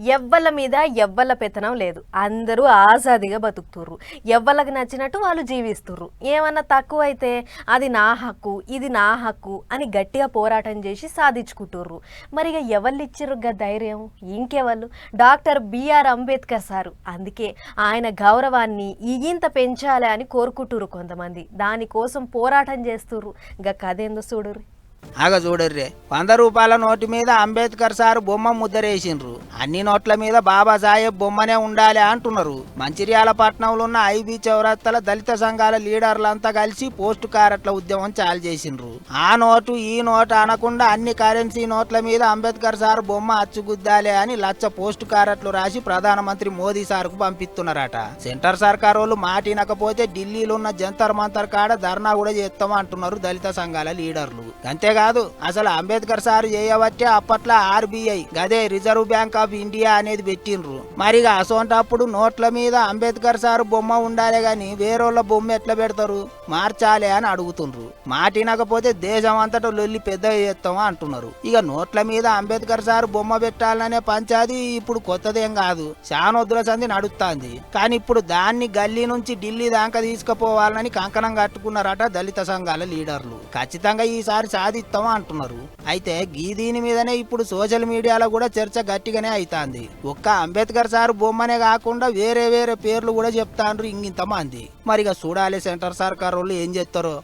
ఎవ్వల మీద ఎవ్వల పెత్తనం లేదు. అందరూ ఆజాదిగా బతుకుతుర్రు. ఎవ్వలకు నచ్చినట్టు వాళ్ళు జీవిస్తుర్రు. ఏమన్నా తక్కువ అయితే అది నా హక్కు ఇది నా హక్కు అని గట్టిగా పోరాటం చేసి సాధించుకుంటుర్రు. మరి ఇక ఎవళ్ళు ధైర్యం? ఇంకెవళ్ళు? Doctor B R Ambedkar sir. అందుకే ఆయన గౌరవాన్ని ఇగింత పెంచాలి అని కోరుకుంటుర్రు కొంతమంది. దానికోసం పోరాటం చేస్తుర్రు. గా కథేందో చూడుర్రి. ఆగ చూడర్రే. వంద రూపాయల నోటు మీద అంబేద్కర్ సార్ బొమ్మ ముద్దరేసిండ్రు. అన్ని నోట్ల మీద బాబాసాహెబ్ బొమ్మనే ఉండాలి అంటున్నారు. మంచిర్యాల పట్టణంలో ఉన్న ఐబీ చౌరత్తల దళిత సంఘాల లీడర్లంతా కలిసి పోస్టు కారట్ల ఉద్యమం చాలు చేసిండ్రు. ఆ నోటు ఈ నోటు అనకుండా అన్ని కరెన్సీ నోట్ల మీద అంబేద్కర్ సార్ బొమ్మ అచ్చుగుద్దాలి అని లచ్చ పోస్టు కారట్లు రాసి ప్రధానమంత్రి మోదీ సార్కు పంపిస్తున్నారట. సెంటర్ సర్కార్ వాళ్ళు మాటినకపోతే ఢిల్లీలో ఉన్న జంతర్ మంతర్ కాడ ధర్నా కూడా చేస్తాం అంటున్నారు దళిత సంఘాల లీడర్లు. అంతేకాదు అసలు అంబేద్కర్ సార్ చేయబట్టే అప్పట్లో ఆర్బీఐ గదే రిజర్వ్ బ్యాంక్ ఆఫ్ ఇండియా అనేది పెట్టిండ్రు. మరిగా అసోంటప్పుడు నోట్ల మీద అంబేద్కర్ సార్ బొమ్మ ఉండాలి గాని వేరేళ్ళ బొమ్మ ఎట్లా పెడతారు? మార్చాలి అని అడుగుతుండ్రు. మాటినకపోతే దేశం అంతటా లొల్లి పెద్ద చేస్తాం అంటున్నారు. ఇక నోట్ల మీద అంబేద్కర్ సార్ బొమ్మ పెట్టాలనే పంచాది ఇప్పుడు కొత్తదేం కాదు. శానొద్దుల సంధి నడుస్తుంది. కానీ ఇప్పుడు దాన్ని గల్లీ నుంచి ఢిల్లీ దాకా తీసుకుపోవాలని కంకణం కట్టుకున్నారట దళిత సంఘాల లీడర్లు. ఖచ్చితంగా ఈసారి సాధిస్తాం అంటున్నారు. అయితే గీ దీని మీదనే ఇప్పుడు సోషల్ మీడియాలో కూడా చర్చ గట్టిగానే అవుతాంది ఒక్క అంబేద్కర్ సార్ బొమ్మనే కాకుండా వేరే వేరే పేర్లు కూడా చెప్తాండ్రు ఇంగింత మంది. మరిగా చూడాలి సెంటర్ సర్కార్ వాళ్ళు ఏం చేస్తారో